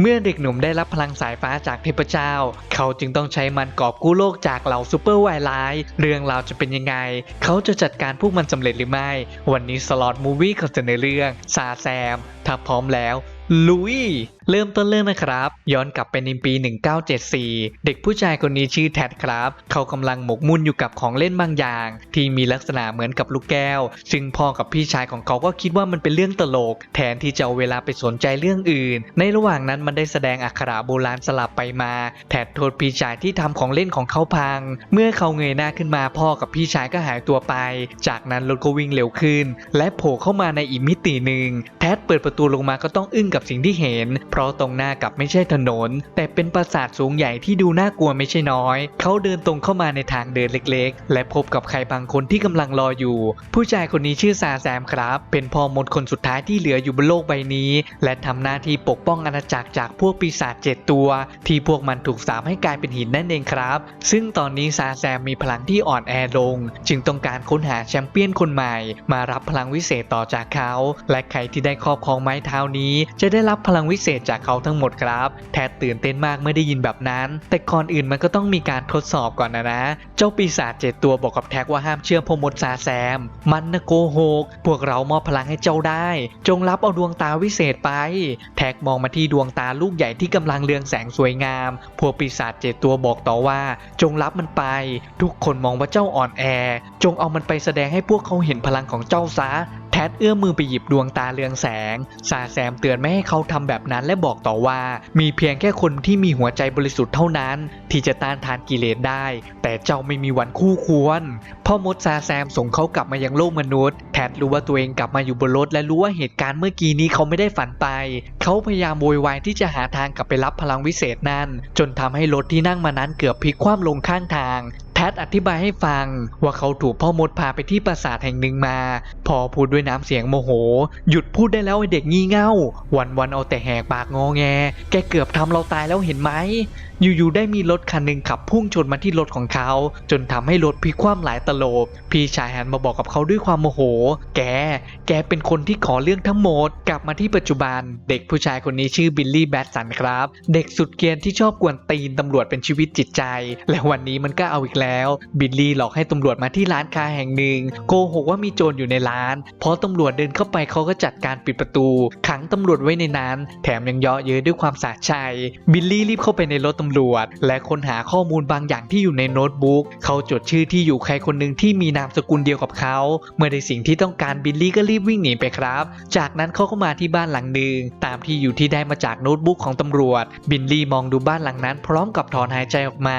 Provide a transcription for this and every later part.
เมื่อเด็กหนุ่มได้รับพลังสายฟ้าจากเทพเจ้า เขาจึงต้องใช้มันกอบกู้โลกจากเหล่าซูเปอร์วายร้าย เรื่องราวจะเป็นยังไง เขาจะจัดการพวกมันสำเร็จหรือไม่ วันนี้สล็อตมูวี่เขาจะในเรื่องซาแซม ถ้าพร้อมแล้ว ลุย เริ่มต้นเรื่องนะครับ ย้อนกลับไปในปี 1974 เด็กผู้ชายคนนี้ชื่อแท็ดครับ เขากำลังหมกมุ่นอยู่กับของเล่นบางอย่าง ที่มีลักษณะเหมือนกับลูกแก้ว ซึ่งพ่อกับพี่ชายของเขาก็คิดว่ามันเป็นเรื่องตลก แทนที่จะเอาเวลาไปสนใจเรื่องอื่น ในระหว่างนั้นมันได้แสดงอักขระโบราณสลับไปมา แท็ดโทษพี่ชายที่ทำของเล่นของเขาพัง เมื่อเขาเงยหน้าขึ้นมาพ่อกับพี่ชายก็หายตัวไป จากนั้นรถก็วิ่งเร็วขึ้น และโผล่เข้ามาในอีกมิติหนึ่ง แท็ดเปิดประตูลงมาก็ต้องอึ้งกับสิ่งที่เห็นเราะตรงหน้ากับไม่ใช่ถนน แต่เป็นปราสาทสูงใหญ่ที่ดูน่ากลัวไม่ใช่น้อย เขาเดินตรงเข้ามาในทางเดินเล็กๆ และพบกับใครบางคนที่กำลังรออยู่ ผู้ชายคนนี้ชื่อซาแซมครับ เป็นพ่อมดคนสุดท้ายที่เหลืออยู่บนโลกใบนี้ และทำหน้าที่ปกป้องอาณาจักรจากพวกปีศาจเจ็ดตัว ที่พวกมันถูกสาปให้กลายเป็นหินนั่นเองครับ ซึ่งตอนนี้ซาแซมมีพลังที่อ่อนแอลง จึงต้องการค้นหาแชมเปี้ยนคนใหม่ มารับพลังวิเศษต่อจากเขา และใครที่ได้ครอบครองไม้เท้านี้ จะได้รับพลังวิเศษจากเขาทั้งหมดครับ แทดตื่นเต้นมากเมื่อได้ยินแบบนั้น แต่ก่อนอื่นมันก็ต้องมีการทดสอบก่อนนะนะ เจ้าปีศาจเจ็ดตัวบอกกับแท็กว่าห้ามเชื่อพอมดซาแซม มันนะโกหก พวกเรามอบพลังให้เจ้าได้ จงรับเอาดวงตาวิเศษไป แท็กมองมาที่ดวงตาลูกใหญ่ที่กำลังเรืองแสงสวยงาม พวกปีศาจเจ็ดตัวบอกต่อว่า จงรับมันไป ทุกคนมองว่าเจ้าอ่อนแอ จงเอามันไปแสดงให้พวกเขาเห็นพลังของเจ้าซะ ทดเอื้อมมือไปหยิบดวงตาเรืองแสงซาแซมเตือนไม่ให้เขาทำแบบนั้นและบอกต่อว่า มีเพียงแค่คนที่มีหัวใจบริสุทธิ์เท่านั้น ที่จะต้านทานกิเลสได้ แต่เจ้าไม่มีวันคู่ควร พ่อมดซาแซมส่งเขากลับมายังโลกมนุษย์แทดรู้ว่าตัวเองกลับมาอยู่บนรถและรู้ว่าเหตุการณ์เมื่อกี้นี้เขาไม่ได้ฝันไป เขาพยายามโวยวายที่จะหาทางกลับไปรับพลังวิเศษนั่นจนทำให้รถที่นั่งมานั้นเกือบพลิกคว่ำลงข้างทางแทดอธิบายให้ฟังว่าเขาถูกพ่อมดพาไปที่ปราสาทแห่งหนึ่งมา พอพูดด้วยน้ำเสียงโมโห หยุดพูดได้แล้วไอเด็กงี่เง่า วันวันเอาแต่แหกปากงอแง แกเกือบทำเราตายแล้วเห็นไหมอยู่ๆได้มีรถคันหนึ่งขับพุ่งชนมาที่รถของเขา จนทำให้รถพลิกคว่ำหลายตลบ พี่ชายหันมาบอกกับเขาด้วยความโมโห แก แกเป็นคนที่ขอเรื่องทั้งหมด กลับมาที่ปัจจุบัน เด็กผู้ชายคนนี้ชื่อบิลลี่แบดสันครับ เด็กสุดเกรียนที่ชอบกวนตีนตำรวจเป็นชีวิตจิตใจ และวันนี้มันก็เอาอีกแล้ว บิลลี่หลอกให้ตำรวจมาที่ร้านค้าแห่งหนึ่ง โกหกว่ามีโจรอยู่ในร้าน พอตำรวจเดินเข้าไปเขาก็จัดการปิดประตู ขังตำรวจไว้ในนั้น แถมยังเยาะเย้ยด้วยความสะใจ บิลลี่รีบเข้าไปในรถตำรวจ และค้นหาข้อมูลบางอย่างที่อยู่ในโน้ตบุ๊กเขาจดชื่อที่อยู่ใครคนหนึ่งที่มีนามสกุลเดียวกับเขา เมื่อได้สิ่งที่ต้องการบิลลี่ก็รีบวิ่งหนีไปครับ จากนั้นเขาก็มาที่บ้านหลังหนึ่งตามที่อยู่ที่ได้มาจากโน้ตบุ๊กของตำรวจ บิลลี่มองดูบ้านหลังนั้น พร้อมกับถอนหายใจออกมา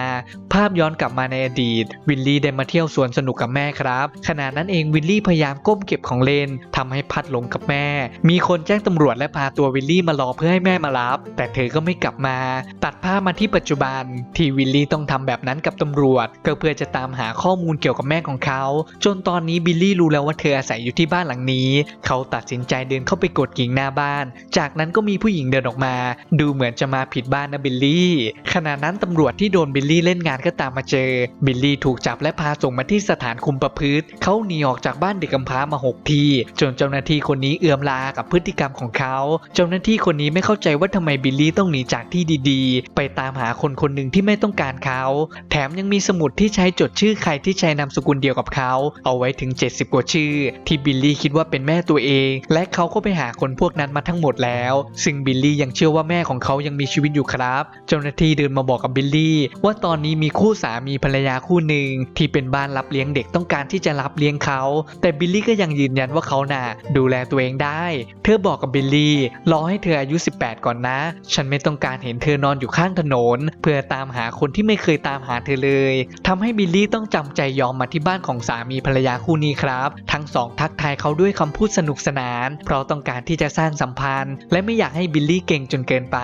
ภาพย้อนกลับมาในอดีต วิลลี่ได้มาเที่ยวสวนสนุกกับแม่ครับ ขณะนั้นเองวิลลี่พยายามก้มเก็บของเล่นทำให้พัดหลงกับแม่ มีคนแจ้งตำรวจและพาตัววิลลี่มารอเพื่อให้แม่มารับ แต่เธอก็ไม่กลับมา ตัดภาพมาที่ปัจจุบันที่วิลลี่ต้องทำแบบนั้นกับตำรวจ ก็เพื่อจะตามหาข้อมูลเกี่ยวกับแม่ของเขา จนตอนนี้บิลลี่รู้แล้วว่าเธออาศัยอยู่ที่บ้านหลังนี้ เขาตัดสินใจเดินเข้าไปกดกิ่งหน้าบ้าน จากนั้นก็มีผู้หญิงเดินออกมา ดูเหมือนจะมาผิดบ้านนะบิลลี่ขณะนั้นตำรวจที่โดนบิลลี่เล่นงานก็ตามมาเจอ บิลลี่ถูกจับและพาส่งมาที่สถานคุมประพฤติเขาหนีออกจากบ้านเด็กกำพร้ามาหกทีจนเจ้าหน้าที่คนนี้เอือมลากับพฤติกรรมของเขา เจ้าหน้าที่คนนี้ไม่เข้าใจว่าทำไมบิลลี่ต้องหนีจากที่ดีๆ ไปตามหาคนคนหนึ่งที่ไม่ต้องการเขา แถมยังมีสมุดที่ใช้จดชื่อใครที่ใช้นามสกุลเดียวกับเขา เอาไว้ถึง 70 กว่าชื่อ ที่บิลลี่คิดว่าเป็นแม่ตัวเอง และเขาก็ไปหาคนพวกนั้นมาทั้งหมดแล้ว ซึ่งบิลลี่ยังเชื่อว่าแม่ของเขายังมีชีวิตอยู่ครับ เจ้าหน้าที่เดินมาบอกกับบิลลี่ว่าตอนนี้มีคู่สามีภรรยาคู่หนึ่งที่เป็นบ้านรับเลี้ยงเด็กต้องการที่จะรับเลี้ยงเขา แต่บิลลี่ก็ยังยืนยันว่าเขาน่ะดูแลตัวเองได้ เธอบอกกับบิลลี่รอให้เธออายุ 18 ก่อนนะ ฉันไม่ต้องการเห็นเธอนอนอยู่ข้างถนนเพื่อตามหาคนที่ไม่เคยตามหาเธอเลยทำให้บิลลี่ต้องจำใจยอมมาที่บ้านของสามีภรรยาคู่นี้ครับ ทั้งสองทักทายเขาด้วยคำพูดสนุกสนาน เพราะต้องการที่จะสร้างสัมพันธ์ และไม่อยากให้บิลลี่เก่งจนเกินไป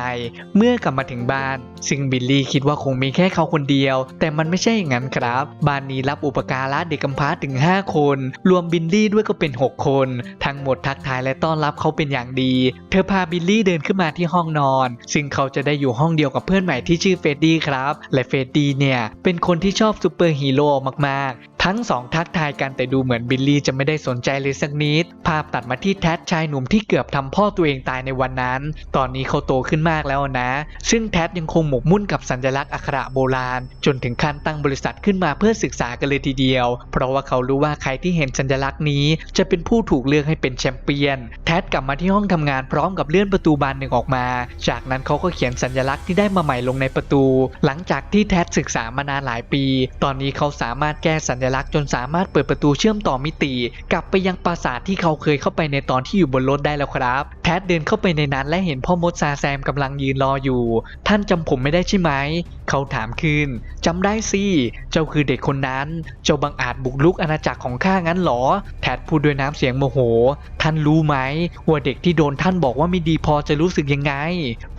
เมื่อกลับมาถึงบ้าน ซึ่งบิลลี่คิดว่าคงมีแค่เขาคนเดียว แต่มันไม่ใช่อย่างนั้นครับ บ้านนี้รับอุปการะเด็กกำพร้าถึง 5 คน รวมบิลลี่ด้วยก็เป็น 6 คน ทั้งหมดทักทายและต้อนรับเขาเป็นอย่างดี เธอพาบิลลี่เดินขึ้นมาที่ห้องนอน ซึ่งเขาจะได้อยู่ห้องเดียวกับเพื่อนใหม่ที่ชื่อเฟดดี้ครับ และเฟดดี้เนี่ย เป็นคนที่ชอบซูเปอร์ฮีโร่มาก ทั้งสองทักทายกันแต่ดูเหมือนบิลลี่จะไม่ได้สนใจเลยสักนิด ภาพตัดมาที่แท็ดชายหนุ่มที่เกือบทำพ่อตัวเองตายในวันนั้น ตอนนี้เขาโตขึ้นมากแล้วนะ ซึ่งแท็ดยังคงหมกมุ่นกับสัญลักษณ์อักขระโบราณ จนถึงขั้นตั้งบริษัทขึ้นมาเพื่อศึกษากันเลยทีเดียว เพราะว่าเขารู้ว่าใครที่เห็นสัญลักษณ์นี้ จะเป็นผู้ถูกเลือกให้เป็นแชมเปี้ยน แท็ดกลับมาที่ห้องทำงานพร้อมกับเลื่อนประตูบานหนึ่งออกมา จากนั้นเขาก็เขียนสัญลักษณ์ที่ได้มาใหม่ลงในประตู หลังจากที่แท็ดศึกษามานานหลายปี ตอนนี้เขาสามารถแก้สัญลักษณ์จนสามารถเปิดประตูเชื่อมต่อมิติ กลับไปยังปราสาทที่เขาเคยเข้าไปในตอนที่อยู่บนรถได้แล้วครับ แพทเดินเข้าไปในนั้นและเห็นพ่อมดซาแซมกำลังยืนรออยู่ ท่านจำผมไม่ได้ใช่ไหมเขาถามคืนจำได้สิ เจ้าคือเด็กคนนั้น เจ้าบังอาจบุกรุกอาณาจักรของข้างั้นหรอ แทดพูดด้วยน้ำเสียงโมโห ท่านรู้ไหม ว่าเด็กที่โดนท่านบอกว่าไม่ดีพอจะรู้สึกยังไง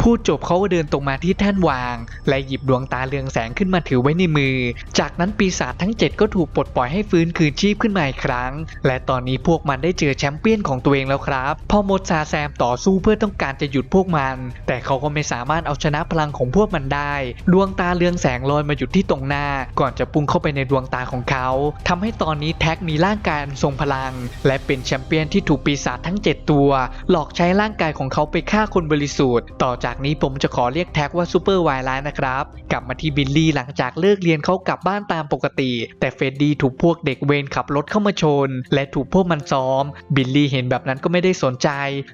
พูดจบเขาก็เดินตรงมาที่แท่นวาง และหยิบดวงตาเรืองแสงขึ้นมาถือไว้ในมือ จากนั้นปีศาจทั้ง 7 ก็ถูกปลดปล่อยให้ฟื้นคืนชีพขึ้นมาอีกครั้ง และตอนนี้พวกมันได้เจอแชมเปี้ยนของตัวเองแล้วครับพ่อมดซาแซมต่อสู้เพื่อต้องการจะหยุดพวกมัน แต่เขาก็ไม่สามารถเอาชนะพลังของพวกมันได้ ดวงตาเรืองแสงลอยมาหยุดที่ตรงหน้า ก่อนจะพุ่งเข้าไปในดวงตาของเขาทำให้ตอนนี้แท็กมีร่างกายอันทรงพลัง และเป็นแชมเปี้ยนที่ถูกปีศาจทั้ง 7 ตัว หลอกใช้ร่างกายของเขาไปฆ่าคนบริสุทธิ์ ต่อจากนี้ผมจะขอเรียกแท็กว่าซูเปอร์ไวไลน์นะครับ กลับมาที่บิลลี่หลังจากเลิกเรียนเขากลับบ้านตามปกติ แต่เฟรดดี้ถูกพวกเด็กเวรขับรถเข้ามาชน และถูกพวกมันซ้อม บิลลี่เห็นแบบนั้นก็ไม่ได้สนใจ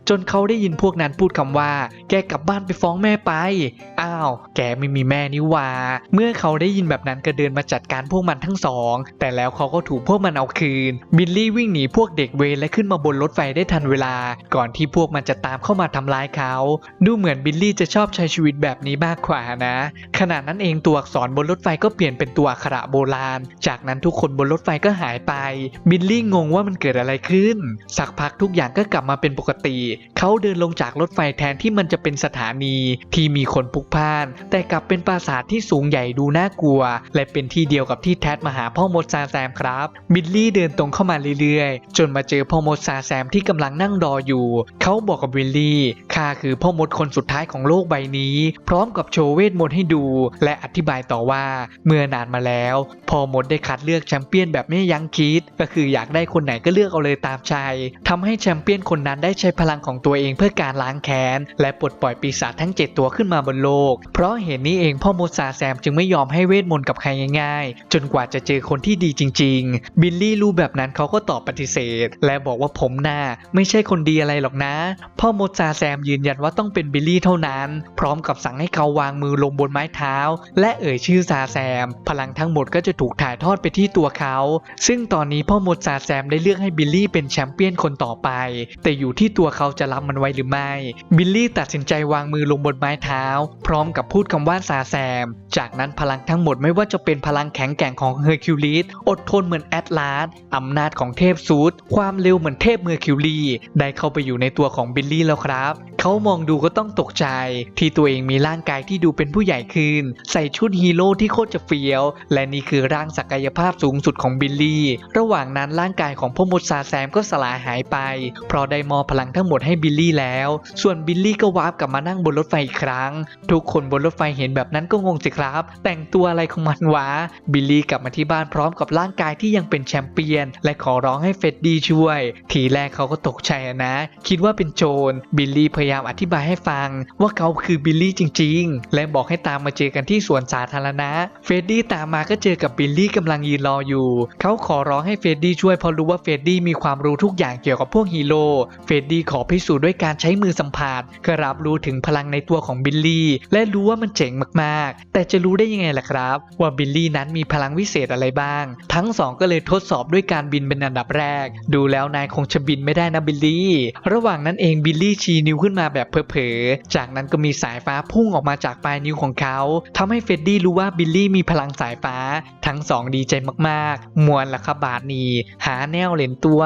จนเขาได้ยินพวกนั้นพูดคำว่า แกกลับบ้านไปฟ้องแม่ไป อ้าว แกไม่มีแม่นี่วา เมื่อเขาได้ยินแบบนั้นก็เดินมาจัดการพวกมันทั้งสอง แต่แล้วเขาก็ถูกพวกมันเอาคืน บิลลี่วิ่งหนีพวกเด็กเวรและขึ้นมาบนรถไฟได้ทันเวลา ก่อนที่พวกมันจะตามเข้ามาทำร้ายเขา ดูเหมือนบิลลี่จะชอบใช้ชีวิตแบบนี้มากกว่านะ ขณะนั้นเองตัวอักษรบนรถไฟก็เปลี่ยนเป็นตัวอักขระโบราณ จากนั้นทุกคนบนรถไฟก็หายไป บิลลี่งงว่ามันเกิดอะไรขึ้น สักพักทุกอย่างก็กลับมาเป็นปกติ เขาเดินลงจากรถไฟแทนที่มันจะเป็นสถานี ที่มีคนพลุกพล่าน แต่กลับเป็นปราสาทที่สูงใหญ่ดูน่ากลัว และเป็นที่เดียวกับที่แท็ดมาหาพ่อมดซาแซมครับ บิลลี่เดินตรงเข้ามาเรื่อยๆ จนมาเจอพ่อมดซาแซมที่กำลังนั่งรออยู่ เขาบอกกับบิลลี่ข้าคือพ่อมดคนสุดท้ายของโลกใบนี้ พร้อมกับโชว์เวทมนต์ให้ดู และอธิบายต่อว่าเมื่อนานมาแล้ว พ่อมดได้คัดเลือกแชมเปี้ยนแบบไม่ยั้งคิด ก็คืออยากได้คนไหนก็เลือกเอาเลยตามใจทำให้แชมเปี้ยนคนนั้นได้ใช้พลังของตัวเองเพื่อการล้างแค้นและปลดปล่อยปีศาจทั้ง 7 ตัวขึ้นมาบนโลก เพราะเหตุนี้เองพ่อมดซาแซมจึงไม่ยอมให้เวทมนต์กับใครง่ายๆ จนกว่าจะเจอคนที่ดีจริง ๆ บิลลี่รู้แบบนั้นเขาก็ตอบปฏิเสธ และบอกว่าผมน่าไม่ใช่คนดีอะไรหรอกนะ พ่อมดซาแซมยืนยันว่าต้องเป็นบิลลี่เท่านั้น พร้อมกับสั่งให้เขาวางมือลงบนไม้เท้า และเอ่ยชื่อซาแซม พลังทั้งหมดก็จะถูกถ่ายทอดไปที่ตัวเขา ซึ่งตอนนี้พ่อมดซาแซมได้เลือกให้บิลลี่เป็นแชมเปี้ยนคนต่อไป แต่อยู่ที่ตัวเขาจะรับมันไว้หรือไม่ บิลลี่ตัดสินใจวางมือลงบนไม้เท้า พร้อมกับพูดคำว่าซาแซมจากนั้นพลังทั้งหมดไม่ว่าจะเป็นพลังแข็งแกร่งของเฮอร์คิวลิสอดทนเหมือนแอตลาสอำนาจของเทพซูดความเร็วเหมือนเทพเมอร์คิวรีได้เข้าไปอยู่ในตัวของบิลลี่แล้วครับเขามองดูก็ต้องตกใจ ที่ตัวเองมีร่างกายที่ดูเป็นผู้ใหญ่ขึ้น ใส่ชุดฮีโร่ที่โคตรจะเฟี้ยว และนี่คือร่างศักยภาพสูงสุดของบิลลี่ ระหว่างนั้นร่างกายของพ่อมดซาแซมก็สลายหายไป เพราะได้มอบพลังทั้งหมดให้บิลลี่แล้ว ส่วนบิลลี่ก็วาร์ปกลับมานั่งบนรถไฟอีกครั้ง ทุกคนบนรถไฟเห็นแบบนั้นก็งงสิครับ แต่งตัวอะไรของมันวะ บิลลี่กลับมาที่บ้านพร้อมกับร่างกายที่ยังเป็นแชมเปี้ยน และขอร้องให้เฟดดี้ช่วย ทีแรกเขาก็ตกใจนะ คิดว่าเป็นโจร บิลลี่พยายามอธิบายให้ฟัง ว่าเขาคือบิลลี่จริง ๆ และบอกให้ตามมาเจอกันที่สวนสาธารณะ เฟดดี้ตามมาก็เจอกับบิลลี่กำลังยืนรออยู่ เขาขอร้องให้เฟดดี้ช่วยเพราะรู้ว่าเฟดดี้มีความรู้ทุกอย่างเกี่ยวกับพวกฮีโร่เฟดดี้ขอพิสูจน์ด้วยการใช้มือสัมผัสก็รับรู้ถึงพลังในตัวของบิลลี่และรู้ว่ามันเจ๋งมากแต่จะรู้ได้ยังไงล่ะครับ ว่าบิลลี่นั้นมีพลังวิเศษอะไรบ้าง ทั้งสองก็เลยทดสอบด้วยการบินเป็นอันดับแรก ดูแล้วนายคงจะบินไม่ได้นะบิลลี่ ระหว่างนั้นเองบิลลี่ชี้นิ้วขึ้นมาแบบเผลอๆ จากนั้นก็มีสายฟ้าพุ่งออกมาจากปลายนิ้วของเขาทำให้เฟดดี้รู้ว่าบิลลี่มีพลังสายฟ้า ทั้งสองดีใจมากๆ มวนละครับบาทนีหาแนวเหรนตัว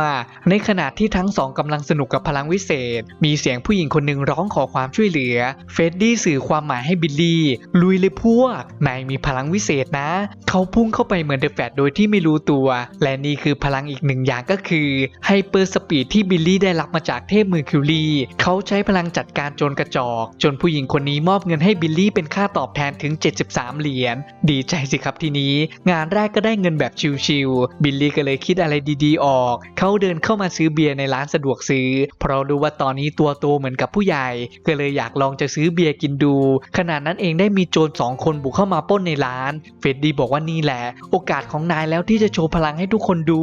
ในขณะที่ทั้งสองกำลังสนุกกับพลังวิเศษ มีเสียงผู้หญิงคนหนึ่งร้องขอความช่วยเหลือ เฟดดี้สื่อความหมายให้บิลลี่ลุยเลยพวก นายมีพลังวิเศษนะ เขาพุ่งเข้าไปเหมือนเดอะแฟตโดยที่ไม่รู้ตัว และนี่คือพลังอีกหนึ่งอย่างก็คือไฮเปอร์สปีดที่บิลลี่ได้รับมาจากเทพมือคิวรีเขาใช้พลังจัดการโจรกระจอก จนผู้หญิงคนนี้มอบเงินให้บิลลี่เป็นค่าตอบแทนถึง 73 เหรียญ ดีใจสิครับทีนี้ งานแรกก็ได้เงินแบบชิลๆบิลลี่ก็เลยคิดอะไรดีๆออก เขาเดินเข้ามาซื้อเบียร์ในร้านสะดวกซื้อ เพราะรู้ว่าตอนนี้ตัวโตเหมือนกับผู้ใหญ่ ก็เลยอยากลองจะซื้อเบียร์กินดู ขณะนั้นเองได้มีโจรสองคนบุกเข้ามาป้นในร้าน เฟรดดี้บอกว่านี่แหละ โอกาสของนายแล้วที่จะโชว์พลังให้ทุกคนดู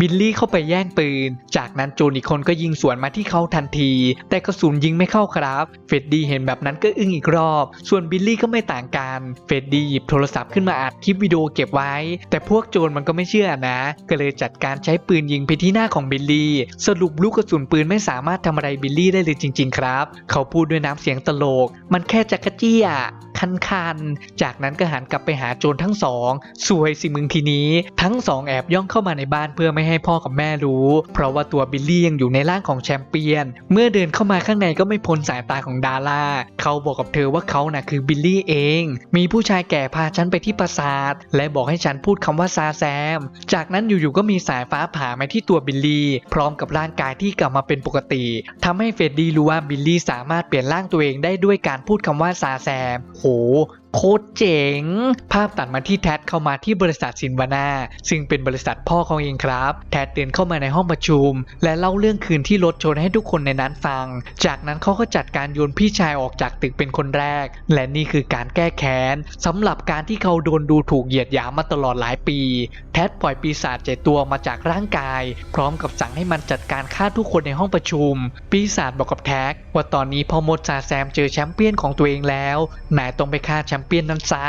บิลลี่เข้าไปแย่งปืน จากนั้นโจรอีกคนก็ยิงสวนมาที่เขาทันที แต่กระสุนยิงไม่เข้าครับ เฟรดดี้เห็นแบบนั้นก็อึ้งอีกรอบ ส่วนบิลลี่ก็ไม่ต่างกัน เฟรดดี้หยิบโทรศัพท์ขึ้นมาอัดคลิปวิดีโอเก็บไว้ แต่พวกโจรมันก็ไม่เชื่อนะ ก็เลยจัดการใช้ปืนยิงไปที่หน้าของบิลลี่ สรุปลูกกระสุนปืนไม่สามารถทำอะไรบิลลี่ได้เลยจริง ๆ ครับ เขาพูดด้วยน้ำเสียงตลก มันแค่จักรจี้อะคันๆจากนั้นก็หันกลับไปหาโจรทั้งสองสวยสิมึงทีนี้ ทั้งสองแอบย่องเข้ามาในบ้านเพื่อไม่ให้พ่อกับแม่รู้ เพราะว่าตัวบิลลี่ยังอยู่ในร่างของแชมเปี้ยน เมื่อเดินเข้ามาข้างในก็ไม่พ้นสายตาของดาร่าเขาบอกกับเธอว่าเขาน่ะคือบิลลี่เอง มีผู้ชายแก่พาฉันไปที่ปราสาท และบอกให้ฉันพูดคำว่าซาแซม จากนั้นอยู่ๆก็มีสายฟ้าผ่ามาที่ตัวบิลลี่ พร้อมกับร่างกายที่กลับมาเป็นปกติทำให้เฟรดดี้รู้ว่าบิลลี่สามารถเปลี่ยนร่างตัวเองได้ด้วยการพูดคำว่าซาแซม โห โคตรเจ๋ง ภาพตัดมาที่แท็ดเข้ามาที่บริษัทซินวานาซึ่งเป็นบริษัทพ่อเขาเองครับ แท็ดเดินเข้ามาในห้องประชุม และเล่าเรื่องคืนที่รถชนให้ทุกคนในนั้นฟัง จากนั้นเขาก็จัดการโยนพี่ชายออกจากตึกเป็นคนแรก และนี่คือการแก้แค้นสำหรับการที่เขาโดนดูถูกเหยียดหยามมาตลอดหลายปี แท็ดปล่อยปีศาจเจตัวมาจากร่างกาย พร้อมกับสั่งให้มันจัดการฆ่าทุกคนในห้องประชุม ปีศาจบอกกับแท็กว่าตอนนี้พอมดซาแซมเจอแชมเปี้ยนของตัวเองแล้วนายต้องไปฆ่าแชมเปี้ยนนั้นซะ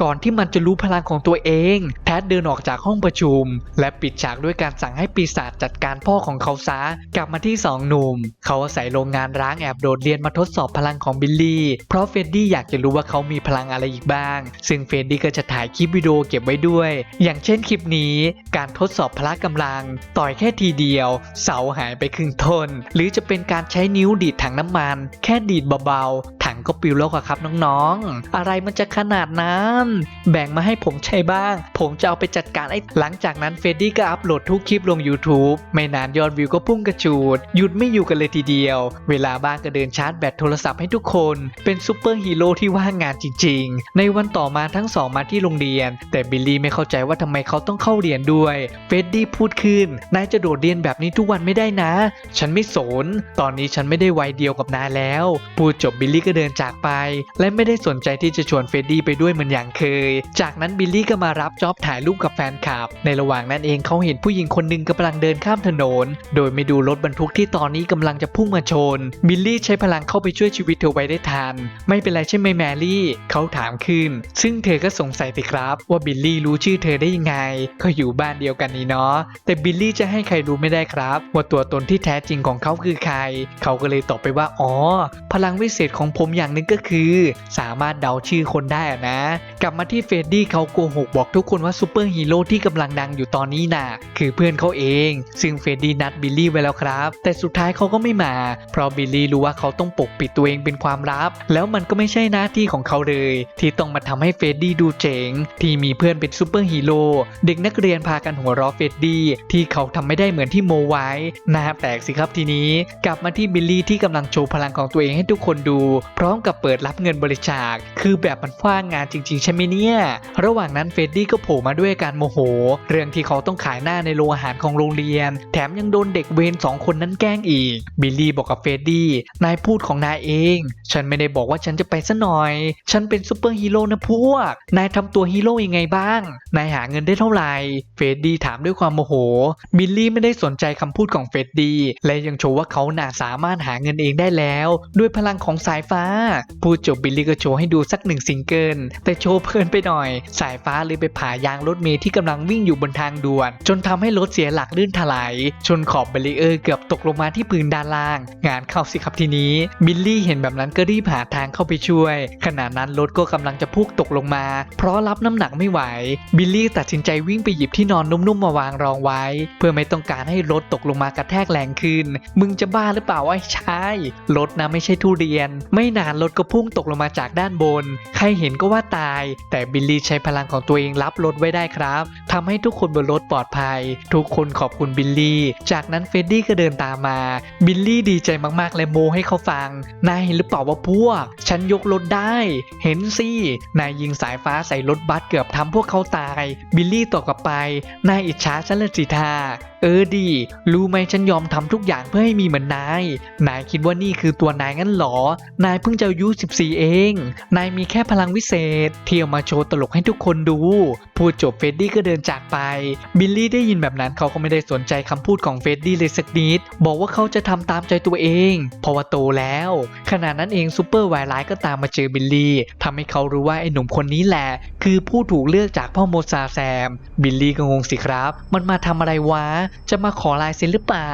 ก่อนที่มันจะรู้พลังของตัวเองแทดเดินออกจากห้องประชุม และปิดฉากด้วยการสั่งให้ปีศาจจัดการพ่อของเขาซะกลับมาที่สองหนุ่ม เขาอาศัยโรงงานร้างแอบโดดเรียนมาทดสอบพลังของบิลลี่ เพราะเฟดดี้อยากจะรู้ว่าเขามีพลังอะไรอีกบ้าง ซึ่งเฟดดี้ก็จะถ่ายคลิปวิดีโอเก็บไว้ด้วย อย่างเช่นคลิปนี้ การทดสอบพละกำลัง ต่อยแค่ทีเดียว เสาหายไปครึ่งตนหรือจะเป็นการใช้นิ้วดีดถังน้ำมัน แค่ดีดเบาๆถังก็ปิวแล้วอะครับน้องๆ อะไรมันจะขนาดนั้น แบ่งมาให้ผมใช้บ้าง ผมจะเอาไปจัดการไอ้หลังจากนั้นเฟดดี้ก็อัปโหลดทุกคลิปลง YouTube ไม่นานยอดวิวก็พุ่งกระจูด หยุดไม่อยู่กันเลยทีเดียว เวลาบ้างก็เดินชาร์จแบตโทรศัพท์ให้ทุกคน เป็นซูเปอร์ฮีโร่ที่ว่างงานจริง ๆ ในวันต่อมาทั้งสองมาที่โรงเรียน แต่บิลลี่ไม่เข้าใจว่าทำไมเขาต้องเข้าเรียนด้วยเฟดดี้พูดขึ้นนายจะโดดเรียนแบบนี้ทุกวันไม่ได้นะ ฉันไม่สน ตอนนี้ฉันไม่ได้วัยเดียวกับนายแล้ว พูดจบบิลลี่ก็เดินจากไป และไม่ได้สนใจที่จะชวนเฟดดี้ไปด้วยเหมือนอย่างเคย จากนั้นบิลลี่ก็มารับจ็อบถ่ายรูปกับแฟนคลับ ในระหว่างนั้นเองเขาเห็นผู้หญิงคนหนึ่งกำลังเดินข้ามถนน โดยไม่ดูรถบรรทุกที่ตอนนี้กำลังจะพุ่งมาชน บิลลี่ใช้พลังเข้าไปช่วยชีวิตเธอไว้ได้ทัน ไม่เป็นไรใช่ไหมแมรี่เขาถามขึ้น ซึ่งเธอก็สงสัยสิครับ ว่าบิลลี่รู้ชื่อเธอได้ยังไงเขาอยู่บ้านเดียวกันนี่เนาะแต่บิลลี่จะให้ใครรู้ไม่ได้ครับ ว่าตัวตนที่แท้จริงของเขาคือใคร เขาก็เลยตอบไปว่าอ๋อ พลังวิเศษของผมอย่างหนึ่งก็คือ สามารถเดาชื่อคนได้อะนะ กลับมาที่เฟรดดี้เขาโกหกบอกทุกคนว่าซูเปอร์ฮีโร่ที่กำลังดังอยู่ตอนนี้น่ะคือเพื่อนเขาเอง ซึ่งเฟรดดี้นัดบิลลี่ไว้แล้วครับ แต่สุดท้ายเขาก็ไม่มา เพราะบิลลี่รู้ว่าเขาต้องปกปิดตัวเองเป็นความลับ แล้วมันก็ไม่ใช่หน้าที่ของเขาเลย ที่ต้องมาทำให้เฟรดดี้ดูเจ๋งที่มีเพื่อนเป็นซูเปอร์ฮีโร่เด็กนักเรียนพากันหัวเราะเฟรดดี้ที่เขาทำไม่ได้เหมือนที่โมไว้หน้าแตกสิครับทีนี้ กลับมาที่บิลลี่ที่กำลังโชว์พลังของตัวเองให้ทุกคนดู พร้อมกับเปิดรับเงินบริจาค คือแบบมันฟ้างงานจริง ๆ ใช่ไหมเนี่ย ระหว่างนั้นเฟดดี้ก็โผล่มาด้วยการโมโห เรื่องที่เขาต้องขายหน้าในโรงอาหารของโรงเรียน แถมยังโดนเด็กเวรสองคนนั้นแกล้งอีก บิลลี่บอกกับเฟดดี้นายพูดของนายเอง ฉันไม่ได้บอกว่าฉันจะไปซะหน่อย ฉันเป็นซูเปอร์ฮีโร่นะพวก นายทำตัวฮีโร่ยังไงบ้าง นายหาเงินได้เท่าไหร่ เฟดดี้ถามด้วยความโมโห บิลลี่ไม่ได้สนใจคำพูดของเฟดดี้และยังโชว์ว่าเขาน่าสามารถหาเงินเองได้แล้ว ด้วยพลังของสายฟ้า พูดจบบิลลี่ก็โชว์ให้ดูสักหนึ่งซิงเกิลแต่โชว์เพลินไปหน่อย สายฟ้าเลยไปผ่ายางรถเมล์ที่กำลังวิ่งอยู่บนทางด่วน จนทำให้รถเสียหลักลื่นถลายชนขอบเบรีเออร์เกือบตกลงมาที่พื้นด้านล่าง งานเข้าสิครับทีนี้บิลลี่เห็นแบบนั้นก็รีบหาทางเข้าไปช่วย ขณะนั้นรถก็กำลังจะพุ่งตกลงมา เพราะรับน้ำหนักไม่ไหว บิลลี่ตัดสินใจวิ่งไปหยิบที่นอนนุ่มๆมาวางรองไว้ เพื่อไม่ต้องการให้รถตกลงมากระแทกแรงขึ้น มึงจะบ้าหรือเปล่าวะไอ้ชายรถนะไม่ใช่ทุเรียน ไม่นานรถก็พุ่งตกลงมาจากด้านบน ขรเห็นก็ว่าตาย แต่บิลลี่ใช้พลังของตัวเองรับรถไว้ได้ครับทำให้ทุกคนบนรถปลอดภัย ทุกคนขอบคุณบิลลี่ จากนั้นเฟดดี้ก็เดินตามมา บิลลี่ดีใจมากๆ และโมให้เขาฟัง นายเห็นหรือเปล่าว่าพวก ฉันยกรถได้ เห็นสิ นายยิงสายฟ้าใส่รถบัสเกือบทำพวกเขาตาย บิลลี่ตอบกลับไป นายอิจฉาฉันเละสิทา เออดี รู้ไหมฉันยอมทำทุกอย่างเพื่อให้มีเหมือนนาย นายคิดว่านี่คือตัวนายงั้นหรอ นายเพิ่งจะอายุ 14 เอง นายมีแค่พลังวิเศษ เที่เอามาโชว์ตลกให้ทุกคนดู พูดจบเฟดดี้ก็เดินจากไป บิลลี่ได้ยินแบบนั้นเขาก็ไม่ได้สนใจคำพูดของเฟดดี้เลยสักนิด บอกว่าเขาจะทำตามใจตัวเอง เพราะว่าโตแล้ว ขณะนั้นเองซูเปอร์ไวไลท์ก็ตามมาเจอบิลลี่ทำให้เขารู้ว่าไอ้หนุ่มคนนี้แหละ คือผู้ถูกเลือกจากพ่อโมซาแซม บิลลี่ก็งงสิครับ มันมาทำอะไรวะจะมาขอลายเซ็นหรือเปล่า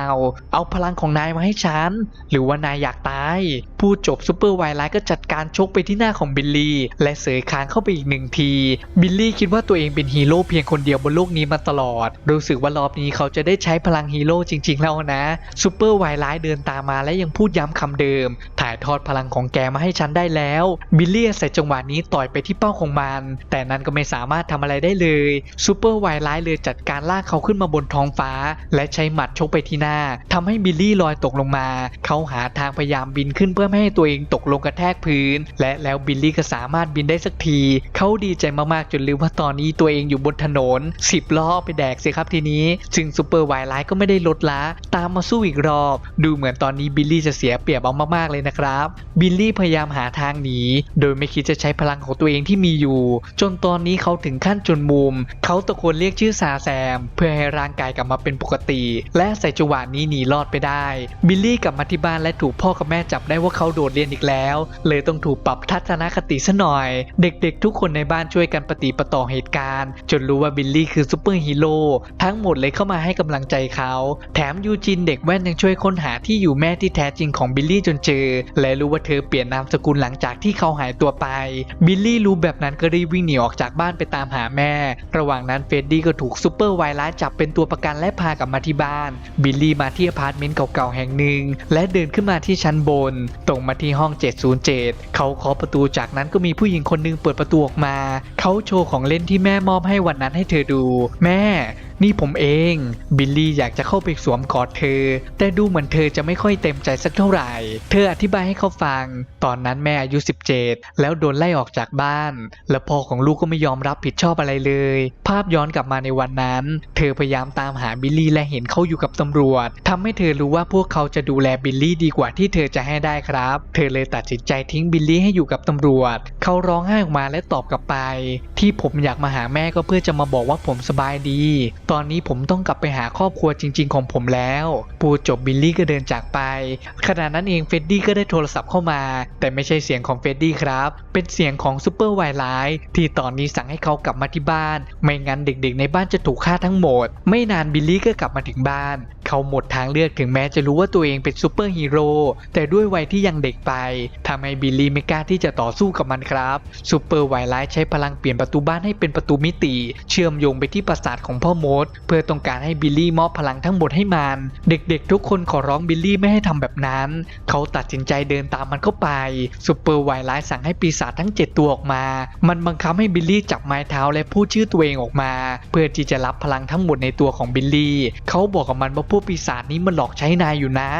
เอาพลังของนายมาให้ฉัน หรือว่านายอยากตายพูดจบซูเปอร์ไวไลท์ก็จัดการชกไปที่หน้าของบิลลี่และเสยคางเข้าไปอีกหนึ่งที บิลลี่คิดว่าตัวเองเป็นฮีโร่เพียงคนเดียวบนโลกนี้มาตลอด รู้สึกว่ารอบนี้เขาจะได้ใช้พลังฮีโร่จริง ๆ แล้วนะซูเปอร์ไวไลท์เดินตามมาและยังพูดย้ำคำเดิม ถ่ายทอดพลังของแกมาให้ฉันได้แล้ว บิลลี่อาศัยจังหวะนี้ต่อยไปที่เป้าของมัน แต่นั้นก็ไม่สามารถทำอะไรได้เลยซูเปอร์ไวไลท์เลยจัดการลากเขาขึ้นมาบนท้องฟ้า และใช้หมัดชกไปที่หน้าทำให้บิลลี่ลอยตกลงมา เขาหาทางพยายามบินขึ้นเพื่อไม่ให้ตัวเองตกลงกระแทกพื้น และแล้วบิลลี่ก็สามารถบินได้สักที เขาดีใจมากๆจนลืมว่าตอนนี้ตัวเองอยู่บนถนน10ล้อไปแดกสิครับทีนี้ ซึ่งซูเปอร์ไวไลท์ก็ไม่ได้ลดละตามมาสู้อีกรอบ ดูเหมือนตอนนี้บิลลี่จะเสียเปรียบเอามากๆเลยนะครับ บิลลี่พยายามหาทางหนี โดยไม่คิดจะใช้พลังของตัวเองที่มีอยู่ จนตอนนี้เขาถึงขั้นจนมุม เขาตะโกนเรียกชื่อซาแซม เพื่อให้ร่างกายกลับมาเป็นปกติ และใส่จังหวะนี้หนีรอดไปได้ บิลลี่กลับมาที่บ้านและถูกพ่อกับแม่จับได้ว่าเขาโดดเรียนอีกแล้ว เลยต้องถูกปรับทัศนคติซะหน่อย เด็กๆ ทุกคนในบ้านช่วยกันปฏิปต่อเหตุการณ์ จนรู้ว่าบิลลี่คือซูเปอร์ฮีโร่ทั้งหมดเลยเข้ามาให้กำลังใจเขา แถมยูจินเด็กแว่นยังช่วยค้นหาที่อยู่แม่ที่แท้จริงของบิลลี่จนเจอ และรู้ว่าเธอเปลี่ยนนามสกุลหลังจากที่เขาหายตัวไป บิลลี่รู้แบบนั้นก็รีบวิ่งหนีออกจากบ้านไปตามหาแม่ ระหว่างนั้นเฟรดดี้ก็ถูกซูเปอร์ไวไลท์จับเป็นตัวประกันและพากลับมาที่บ้าน บิลลี่มาที่อพาร์ตเมนต์เก่าๆแห่งหนึ่ง และเดินขึ้นมาที่ชั้นบนตรงมาที่ห้อง 707 เขาเคาะประตูจากนั้นก็มีผู้หญิงคนหนึงเปิดประตูออกมา เขาโชว์ของเล่นที่แม่มอบให้วันนั้นให้เธอดู แม่ นี่ผมเอง บิลลี่อยากจะเข้าไปสวมกอดเธอ แต่ดูเหมือนเธอจะไม่ค่อยเต็มใจสักเท่าไหร่ เธออธิบายให้เขาฟัง ตอนนั้นแม่อายุ 17 แล้วโดนไล่ออกจากบ้าน และพ่อของลูกก็ไม่ยอมรับผิดชอบอะไรเลย ภาพย้อนกลับมาในวันนั้น เธอพยายามตามหาบิลลี่และเห็นเขาอยู่กับตำรวจทำให้เธอรู้ว่าพวกเขาจะดูแลบิลลี่ดีกว่าที่เธอจะให้ได้ครับ เธอเลยตัดสินใจทิ้งบิลลี่ให้อยู่กับตำรวจ เขาร้องไห้ออกมาและตอบกลับไป ที่ผมอยากมาหาแม่ก็เพื่อจะมาบอกว่าผมสบายดีตอนนี้ผมต้องกลับไปหาครอบครัวจริง ๆ ของผมแล้ว พูดจบบิลลี่ก็เดินจากไป ขณะนั้นเองเฟดดี้ก็ได้โทรศัพท์เข้ามา แต่ไม่ใช่เสียงของเฟดดี้ครับ เป็นเสียงของซูเปอร์ไวไลท์ที่ตอนนี้สั่งให้เขากลับมาที่บ้าน ไม่งั้นเด็กๆ ในบ้านจะถูกฆ่าทั้งหมด ไม่นานบิลลี่ก็กลับมาถึงบ้าน เขาหมดทางเลือกถึงแม้จะรู้ว่าตัวเองเป็นซูเปอร์ฮีโร่แต่ด้วยวัยที่ยังเด็กไปทำให้บิลลี่ไม่กล้าที่จะต่อสู้กับมันครับซูเปอร์ไวไลท์ใช้พลังเปลี่ยนประตูบ้านให้เป็นประตูมิติ เชื่อมโยงไปที่ปราสาทของพ่อมดเพื่อต้องการให้บิลลี่มอบพลังทั้งหมดให้มัน เด็กๆ ทุกคนขอร้องบิลลี่ไม่ให้ทำแบบนั้น เขาตัดสินใจเดินตามมันเข้าไปซูเปอร์ไวไลท์สั่งให้ปีศาจทั้ง 7 ตัวออกมา มันบังคับให้บิลลี่จับไม้เท้าและพูดชื่อตัวเองออกมา เพื่อที่จะรับพลังทั้งหมดในตัวของบิลลี่ เขาบอกกับมันว่าพวกปีศาจนี้มันหลอกใช้นายอยู่นะ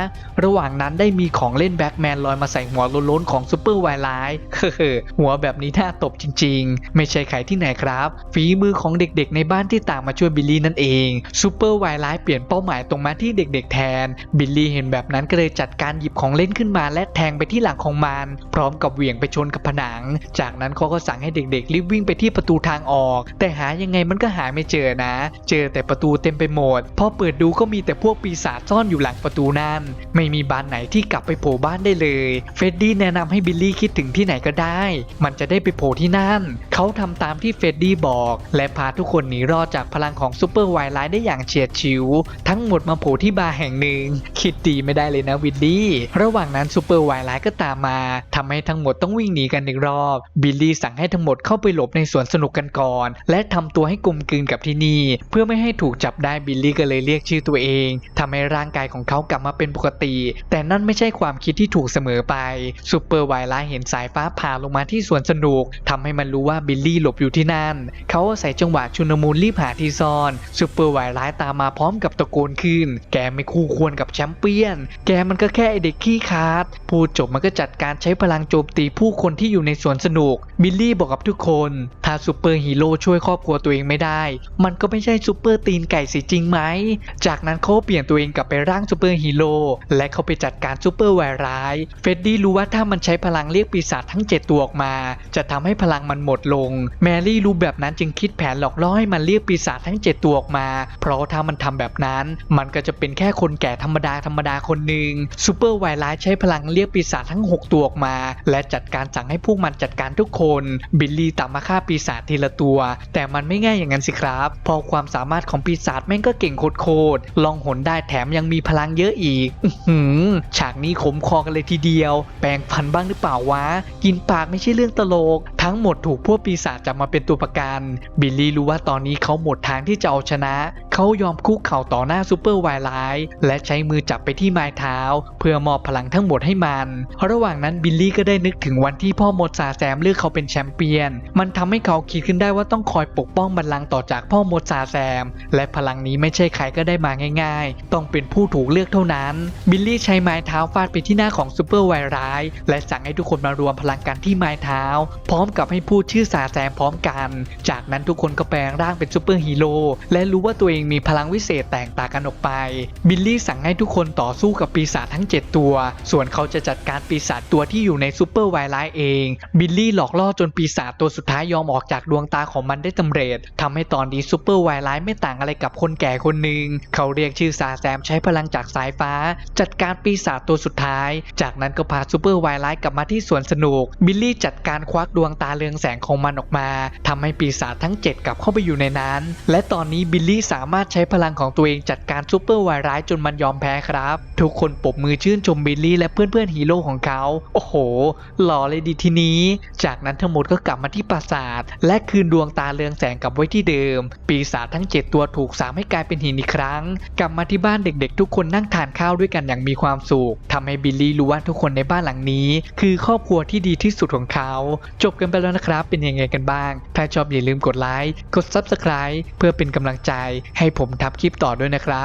ระหว่างนั้นได้มีของเล่นแบ็กแมนลอยมาใส่หัวโล้นๆของซูเปอร์ไวไลท์เฮ้อหัวแบบนี้น่าตบจริง ๆ ไม่ใช่ใครที่ไหนครับ ฝีมือของเด็กๆ ในบ้านที่ต่างมาช่วยบิลลี่นั่นเองซูเปอร์ไวไลท์เปลี่ยนเป้าหมายตรงมาที่เด็กๆแทน บิลลี่เห็นแบบนั้นก็เลยจัดการหยิบของเล่นขึ้นมาและแทงไปที่หลังของมัน พร้อมกับเหวี่ยงไปชนกับผนัง จากนั้นเขาก็สั่งให้เด็กๆรีบวิ่งไปที่ประตูทางออก แต่หายังไงมันก็หาไม่เจอนะ เจอแต่ประตูเต็มไปหมด พอเปิดดูก็มีแต่พวกปีศาจซ่อนอยู่หลังประตูนั่น ไม่มีบานไหนที่กลับไปโผล่บ้านได้เลยเฟดดี้แนะนำให้บิลลี่คิดถึงที่ไหนก็ได้ มันจะได้ไปโผล่ที่นั่น เขาทำตามที่เฟดดี้บอก และพาทุกคนหนีรอดจากพลังของซูเปปอร์ไวไลท์ได้อย่างเฉียดฉิว ทั้งหมดมาโผล่ที่บาร์แห่งหนึ่ง คิดดีไม่ได้เลยนะวิลลี่ระหว่างนั้นซูเปอร์ไวไลท์ก็ตามมาทำให้ทั้งหมดต้องวิ่งหนีกันอีกรอบ บิลลี่สั่งให้ทั้งหมดเข้าไปหลบในสวนสนุกกันก่อน และทำตัวให้กลมกลืนกับที่นี่ เพื่อไม่ให้ถูกจับได้บิลลี่ก็เลยเรียกชื่อตัวเองทำให้ร่างกายของเขากลับมาเป็นปกติ แต่นั่นไม่ใช่ความคิดที่ถูกเสมอไปซูเปอร์ไวไลท์เห็นสายฟ้าผ่าลงมาที่สวนสนุกทำให้มันรู้ว่าบิลลี่หลบอยู่ที่นั่น เขาอาศัยจังหวะชุนมูลรีบหาที่ซ่อนซูเปอร์ไวไลท์ตามมาพร้อมกับตะโกนขึ้น แกไม่คู่ควรกับแชมเปี้ยน แกมันก็แค่ไอเด็กขี้คาดพูดจบมันก็จัดการใช้พลังโจมตีผู้คนที่อยู่ในสวนสนุก บิลลี่บอกกับทุกคน ถ้าซูเปอร์ฮีโร่ช่วยครอบครัวตัวเองไม่ได้ มันก็ไม่ใช่ซูเปอร์ตีนไก่สิจริงไหม จากนั้นเขาเปลี่ยนตัวเองกลับไปร่างซูเปอร์ฮีโร่และเขาไปจัดการซูเปอร์วายร้าย เฟรดดี้รู้ว่าถ้ามันใช้พลังเรียกปีศาจทั้ง 7 ตัวออกมา จะทำให้พลังมันหมดลง แมรี่รู้แบบนั้นจึงคิดแผนหลอกล่อให้มันเรียกปีศาจทั้ง 7 ตัวออกมา เพราะถ้ามันทำแบบนั้น มันก็จะเป็นแค่คนแก่ธรรมดาธรรมดาคนหนึ่งซูเปอร์วร้ายใช้พลังเรียกปีศาจทั้ง 6 ตัวออกมา และจัดการสั่งให้พวกมันจัดการทุกคน บิลลี่ตามมาฆ่าปีศาจทีละตัว แต่มันไม่ง่ายอย่างนั้นสิครับ พอความสามารถของปีศาจแม่งก็เก่งโคตรๆลองหนได้แถมยังมีพลังเยอะอีกอื้อหือฉากนี้ขมคอกันเลยทีเดียว แปลงฟันบ้างหรือเปล่าวะ กินปากไม่ใช่เรื่องตลก ทั้งหมดถูกพวกปีศาจจับมาเป็นตัวประกัน บิลลี่รู้ว่าตอนนี้เขาหมดทางที่จะเอาชนะ เขายอมคุกเข่าต่อหน้าซูเปอร์ไวไลท์และใช้มือจับไปที่ไม้เท้า เพื่อมอบพลังทั้งหมดให้มัน ระหว่างนั้นบิลลี่ก็ได้นึกถึงวันที่พ่อมดซาแซมเลือกเขาเป็นแชมเปี้ยน มันทำให้เขาคิดขึ้นได้ว่าต้องคอยปกป้องบัลลังก์ต่อจากพ่อมดซาแซม และพลังนี้ไม่ใช่ใครก็ได้มาง่าย ๆ ต้องเป็นผู้ถูกเลือกเท่านั้น บิลลี่ใช้ไม้เท้าฟาดไปที่หน้าของซูเปอร์ไวร้ายและสั่งให้ทุกคนมารวมพลังกันที่ไม้เท้า พร้อมกับให้พูดชื่อซาแซมพร้อมกัน จากนั้นทุกคนก็แปลงร่างเป็นซูเปอร์ฮีโร่และรู้ว่าตัวเองมีพลังวิเศษแตกต่างกันออกไป บิลลี่สั่งให้ทุกคนต่อสู้กับปีศาจทั้ง 7 ตัว ส่วนเขาจะจัดการปีศาจตัวที่อยู่ในซูเปอร์ไวไลเอง บิลลี่หลอกล่อจนปีศาจตัวสุดท้ายยอมออกจากดวงตาของมันได้สำเร็จทำให้ตอนนี้ซูเปอร์ไวไลไม่ต่างอะไรกับคนแก่คนหนึ่ง เขาเรียกชื่อซาแซมใช้พลังจากสายฟ้า จัดการปีศาจตัวสุดท้าย จากนั้นก็พาซูเปอร์ไวไลกลับมาที่สวนสนุก บิลลี่จัดการควักดวงตาเรืองแสงของมันออกมาทำให้ปีศาจทั้ง 7 กลับเข้าไปอยู่ในนั้น และตอนนี้บิลลี่สามารถใช้พลังของตัวเองจัดการซูเปอร์ไวร้ายจนมันยอมแพ้ครับ ทุกคนปรบมือชื่นชมบิลลี่และเพื่อนๆฮีโร่ของเขา โอ้โห หล่อเลยดีทีนี้ จากนั้นทั้งหมดก็กลับมาที่ปราสาท และคืนดวงตาเรืองแสงกลับไว้ที่เดิม ปีศาจทั้ง 7 ตัวถูกสามให้กลายเป็นหินอีกครั้ง กลับมาที่บ้านเด็กๆ ทุกคนนั่งทานข้าวด้วยกันอย่างมีความสุขทำให้บิลลี่รู้ว่าทุกคนในบ้านหลังนี้ คือครอบครัวที่ดีที่สุดของเขา จบกันไปแล้วนะครับ เป็นยังไงกันบ้าง ถ้าชอบอย่าลืมกดไลค์ กด Subscribe เพื่อเป็นกำลังใจให้ผมทำคลิปต่อด้วยนะครับ